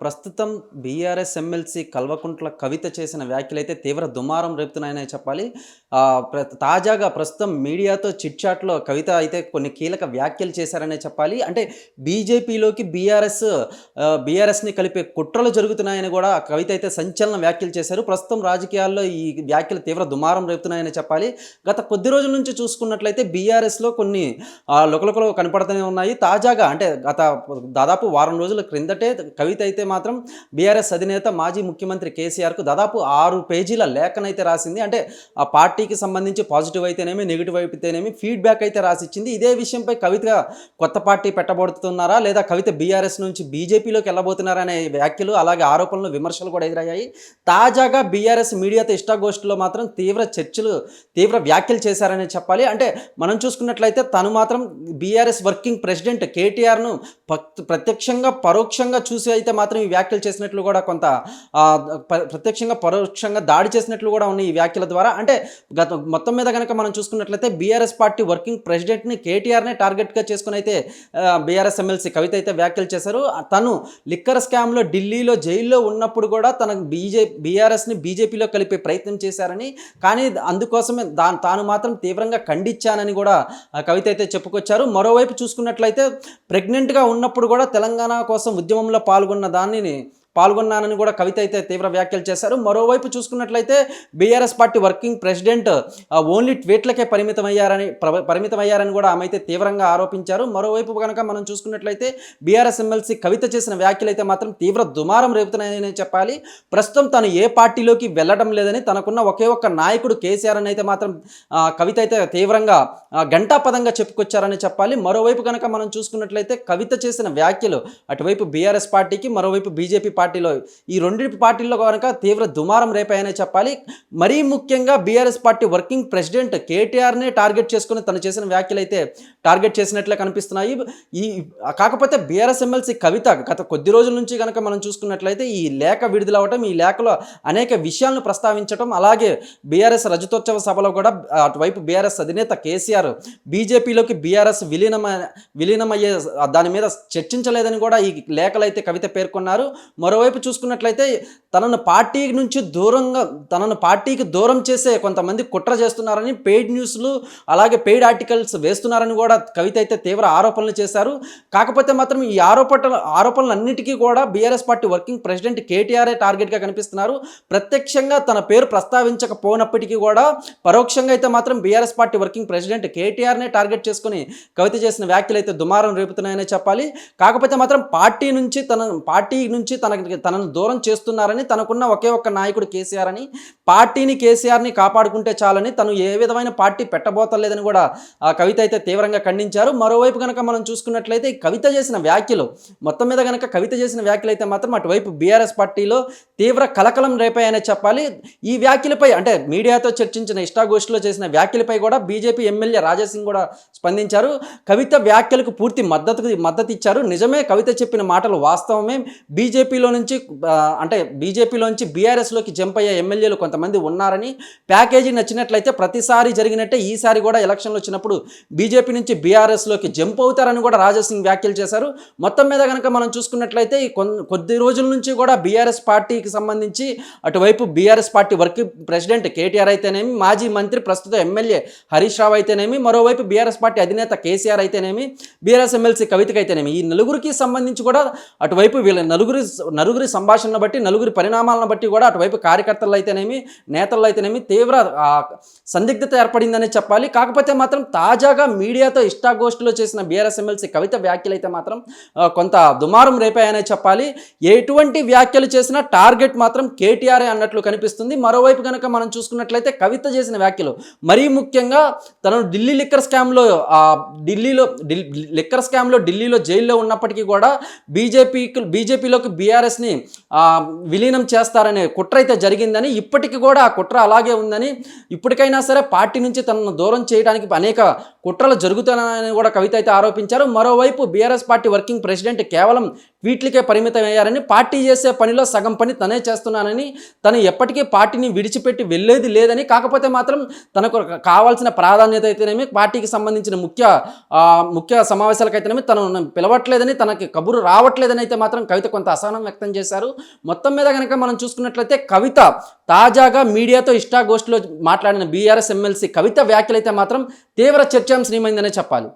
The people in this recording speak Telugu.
ప్రస్తుతం బీఆర్ఎస్ ఎమ్మెల్సీ కల్వకుంట్ల కవిత చేసిన వ్యాఖ్యలైతే తీవ్ర దుమారం రేపుతున్నాయనే చెప్పాలి. ప్ర- తాజాగా ప్రస్తుతం మీడియాతో చిట్చాట్లో కవిత అయితే కొన్ని కీలక వ్యాఖ్యలు చేశారనే చెప్పాలి. అంటే బీజేపీలోకి బీఆర్ఎస్ బీఆర్ఎస్ని కలిపే కుట్రలు జరుగుతున్నాయని కూడా కవిత అయితే సంచలన వ్యాఖ్యలు చేశారు. ప్రస్తుతం రాజకీయాల్లో ఈ వ్యాఖ్యలు తీవ్ర దుమారం రేపుతున్నాయని చెప్పాలి. గత కొద్ది రోజుల నుంచి చూసుకున్నట్లయితే బీఆర్ఎస్లో కొన్ని ఆ, లుకలుకలు కనపడుతూనే ఉన్నాయి. తాజాగా అంటే గత దాదాపు వారం రోజుల క్రిందటే కవిత అయితే మాత్రం బీఆర్ఎస్ అధినేత మాజీ ముఖ్యమంత్రి కేసీఆర్కు దాదాపు ఆరు పేజీల లేఖనైతే రాసింది. అంటే ఆ పార్టీకి సంబంధించి పాజిటివ్ అయితేనేమి నెగిటివ్ అయితేనేమి ఫీడ్బ్యాక్ అయితే రాసిచ్చింది. ఇదే విషయంపై కవిత కొత్త పార్టీ పెట్టబోతున్నారా లేదా కవిత బీఆర్ఎస్ నుంచి బీజేపీలోకి వెళ్ళబోతున్నారా అనే వ్యాఖ్యలు అలాగే ఆరోపణలు విమర్శలు కూడా ఎదురయ్యాయి. తాజాగా బీఆర్ఎస్ మీడియాతో ఇష్టాగోష్ఠిలో మాత్రం తీవ్ర చర్చలు తీవ్ర వ్యాఖ్యలు చేశారని చెప్పాలి. అంటే మనం చూసుకున్నట్లయితే తను మాత్రం బీఆర్ఎస్ వర్కింగ్ ప్రెసిడెంట్ కేటీఆర్ను ప్రత్యక్షంగా పరోక్షంగా చూసి అయితే మాత్రం ఈ వ్యాఖ్యలు చేసినట్లు కూడా కొంత ప్రత్యక్షంగా పరోక్షంగా దాడి చేసినట్లు కూడా ఉన్నాయి ఈ వ్యాఖ్యల ద్వారా. అంటే గత మొత్తం మీద కనుక మనం చూసుకున్నట్లయితే బీఆర్ఎస్ పార్టీ వర్కింగ్ ప్రెసిడెంట్ని కేటీఆర్నే టార్గెట్గా చేసుకుని అయితే బీఆర్ఎస్ ఎమ్మెల్సీ కవిత అయితే వ్యాఖ్యలు చేశారు. తను లిక్కర్ స్కామ్లో ఢిల్లీలో జైల్లో ఉన్నప్పుడు కూడా తన బీజే బీఆర్ఎస్ని బీజేపీలో కలిపే ప్రయత్నం చేశారని. కానీ అందుకోసమే దా తాను మాత్రం తీవ్రంగా ఖండించానని కూడా కవిత అయితే చెప్పుకొచ్చారు. మరోవైపు చూసుకున్నట్లయితే ప్రెగ్నెంట్గా ఉన్నప్పుడు కూడా తెలంగాణ కోసం ఉద్యమంలో పాల్గొన్న దానిని పాల్గొన్నానని కూడా కవిత అయితే తీవ్ర వ్యాఖ్యలు చేశారు. మరోవైపు చూసుకున్నట్లయితే BRS party working president only ట్వీట్లకే పరిమితమయ్యారని ప్ర- పరిమితమయ్యారని కూడా ఆమె అయితే తీవ్రంగా ఆరోపించారు. మరోవైపు కనుక మనం చూసుకున్నట్లయితే బీఆర్ఎస్ ఎమ్మెల్సీ కవిత చేసిన వ్యాఖ్యలు అయితే మాత్రం తీవ్ర దుమారం రేపుతున్నాయని చెప్పాలి. ప్రస్తుతం తను ఏ పార్టీలోకి వెళ్ళడం లేదని తనకున్న ఒకే ఒక్క నాయకుడు కేసీఆర్ అని అయితే మాత్రం కవిత అయితే తీవ్రంగా ఆ, ఘంటాపదంగా చెప్పుకొచ్చారని చెప్పాలి. మరోవైపు కనుక మనం చూసుకున్నట్లయితే కవిత చేసిన వ్యాఖ్యలు అటువైపు బీఆర్ఎస్ పార్టీకి మరోవైపు బీజేపీ పార్టీలో. ఈ రెండు పార్టీల్లో కనుక తీవ్ర దుమారం రేపాయనే చెప్పాలి. మరీ ముఖ్యంగా బీఆర్ఎస్ పార్టీ వర్కింగ్ ప్రెసిడెంట్ కేటీఆర్నే టార్గెట్ చేసుకుని తను చేసిన వ్యాఖ్యలు అయితే టార్గెట్ చేసినట్లే కనిపిస్తున్నాయి. ఈ కాకపోతే బీఆర్ఎస్ ఎమ్మెల్సీ కవిత గత కొద్ది రోజుల నుంచి కనుక మనం చూసుకున్నట్లయితే ఈ లేఖ విడుదలవ్వటం ఈ లేఖలో అనేక విషయాలను ప్రస్తావించడం అలాగే బీఆర్ఎస్ రజతోత్సవ సభలో కూడా అటువైపు బీఆర్ఎస్ అధినేత కేసీఆర్ బీజేపీలోకి బీఆర్ఎస్ విలీనమ విలీనమయ్యే దాని మీద చర్చించలేదని కూడా ఈ లేఖలు అయితే కవిత పేర్కొన్నారు. మరో మరోవైపు చూసుకున్నట్లయితే తనను పార్టీ నుంచి దూరంగా తనను పార్టీకి దూరం చేసే కొంతమంది కుట్ర చేస్తున్నారని పెయిడ్ న్యూస్లు అలాగే పెయిడ్ ఆర్టికల్స్ వేస్తున్నారని కూడా కవిత అయితే తీవ్ర ఆరోపణలు చేశారు. కాకపోతే మాత్రం ఈ ఆరోపణలు ఆరోపణలన్నిటికీ కూడా బీఆర్ఎస్ పార్టీ వర్కింగ్ ప్రెసిడెంట్ కేటీఆర్ఏ టార్గెట్గా కనిపిస్తున్నారు. ప్రత్యక్షంగా తన పేరు ప్రస్తావించకపోనప్పటికీ కూడా పరోక్షంగా అయితే మాత్రం బీఆర్ఎస్ పార్టీ వర్కింగ్ ప్రెసిడెంట్ కేటీఆర్నే టార్గెట్ చేసుకుని కవిత చేసిన వ్యాఖ్యలు అయితే దుమారం రేపుతున్నాయనే చెప్పాలి. కాకపోతే మాత్రం పార్టీ నుంచి తన పార్టీ నుంచి తన తనకి తనను దూరం చేస్తున్నారని తనకున్న ఒకే ఒక్క నాయకుడు కేసీఆర్ అని పార్టీని కేసీఆర్ని కాపాడుకుంటే చాలని తను ఏ విధమైన పార్టీ పెట్టబోతలేదని కూడా ఆ కవిత అయితే తీవ్రంగా ఖండించారు. మరోవైపు కనుక మనం చూసుకున్నట్లయితే కవిత చేసిన వ్యాఖ్యలు మొత్తం మీద కనుక కవిత చేసిన వ్యాఖ్యలు అయితే మాత్రం అటువైపు బీఆర్ఎస్ పార్టీలో తీవ్ర కలకలం రేపాయనే చెప్పాలి. ఈ వ్యాఖ్యలపై అంటే మీడియాతో చర్చించిన ఇష్టాగోష్ఠిలో చేసిన వ్యాఖ్యలపై కూడా బీజేపీ ఎమ్మెల్యే రాజాసింగ్ కూడా స్పందించారు. కవిత వ్యాఖ్యలకు పూర్తి మద్దతు మద్దతు ఇచ్చారు నిజమే కవిత చెప్పిన మాటలు వాస్తవమే. బీజేపీలో నుంచి అంటే బీజేపీలో నుంచి బీఆర్ఎస్లోకి జంప్ అయ్యే ఎమ్మెల్యేలు కొంతమంది ఉన్నారని ప్యాకేజీ నచ్చినట్లయితే ప్రతిసారి జరిగినట్టే ఈసారి కూడా ఎలక్షన్లు వచ్చినప్పుడు బీజేపీ నుంచి బీఆర్ఎస్లోకి జంప్ అవుతారని కూడా రాజాసింగ్ వ్యాఖ్యలు చేశారు. మొత్తం మీద కనుక మనం చూసుకున్నట్లయితే ఈ కొద్ది రోజుల నుంచి కూడా బీఆర్ఎస్ పార్టీకి సంబంధించి అటువైపు BRS party working president KTR అయితేనేమి మాజీ మంత్రి ప్రస్తుత ఎమ్మెల్యే హరీష్ రావు అయితేనేమి మరోవైపు బీఆర్ఎస్ పార్టీ అధినేత కేసీఆర్ అయితేనేమి బీఆర్ఎస్ ఎమ్మెల్సీ కవితకి అయితేనేమి ఈ నలుగురికి సంబంధించి కూడా అటువైపు వీళ్ళ నలుగురి నలుగురి సంభాషణను బట్టి నలుగురి పరిణామాలను బట్టి కూడా అటువైపు కార్యకర్తలు అయితేనేమి నేతలు అయితేనేమి తీవ్ర సందిగ్ధత ఏర్పడిందనే చెప్పాలి. కాకపోతే మాత్రం తాజాగా మీడియాతో ఇష్టాగోష్ఠిలో చేసిన బీఆర్ఎస్ ఎమ్మెల్సీ కవిత వ్యాఖ్యలు అయితే మాత్రం కొంత దుమారం రేపాయనే చెప్పాలి. ఎటువంటి వ్యాఖ్యలు చేసినా టార్గెట్ మాత్రం కేటీఆర్ఏ అన్నట్లు కనిపిస్తుంది. మరోవైపు కనుక మనం చూసుకున్నట్లయితే కవిత చేసిన వ్యాఖ్యలు మరీ ముఖ్యంగా తనను ఢిల్లీ లిక్కర్ స్కామ్లో ఢిల్లీలో లిక్కర్ స్కామ్లో ఢిల్లీలో జైల్లో ఉన్నప్పటికీ కూడా బీజేపీ బీజేపీలోకి టీఆర్ఎస్ని విలీనం చేస్తారనే కుట్ర అయితే జరిగిందని ఇప్పటికీ కూడా ఆ కుట్ర అలాగే ఉందని ఇప్పటికైనా సరే పార్టీ నుంచి తనను దూరం చేయడానికి అనేక కుట్రలు జరుగుతున్నాయని కూడా కవిత అయితే ఆరోపించారు. మరోవైపు బీఆర్ఎస్ పార్టీ వర్కింగ్ ప్రెసిడెంట్ కేవలం ట్వీట్లకే పరిమితం అయ్యారని పార్టీ చేసే పనిలో సగం పని తనే చేస్తున్నానని తను ఎప్పటికీ పార్టీని విడిచిపెట్టి వెళ్ళేది లేదని కాకపోతే మాత్రం తనకు కావాల్సిన ప్రాధాన్యత అయితేనేమి పార్టీకి సంబంధించిన ముఖ్య ముఖ్య సమావేశాలకైతేనేమి తను పిలవట్లేదని తనకి కబురు రావట్లేదని అయితే మాత్రం కవిత కొంత అసహనం వ్యక్తం చేశారు. మొత్తం మీద కనుక మనం చూసుకున్నట్లయితే కవిత తాజాగా మీడియాతో ఇష్టాగోష్ఠిలో మాట్లాడిన బీఆర్ఎస్ ఎమ్మెల్సీ కవిత వ్యాఖ్యలైతే మాత్రం తీవ్ర చర్చాంశనీయమైందనే చెప్పాలి.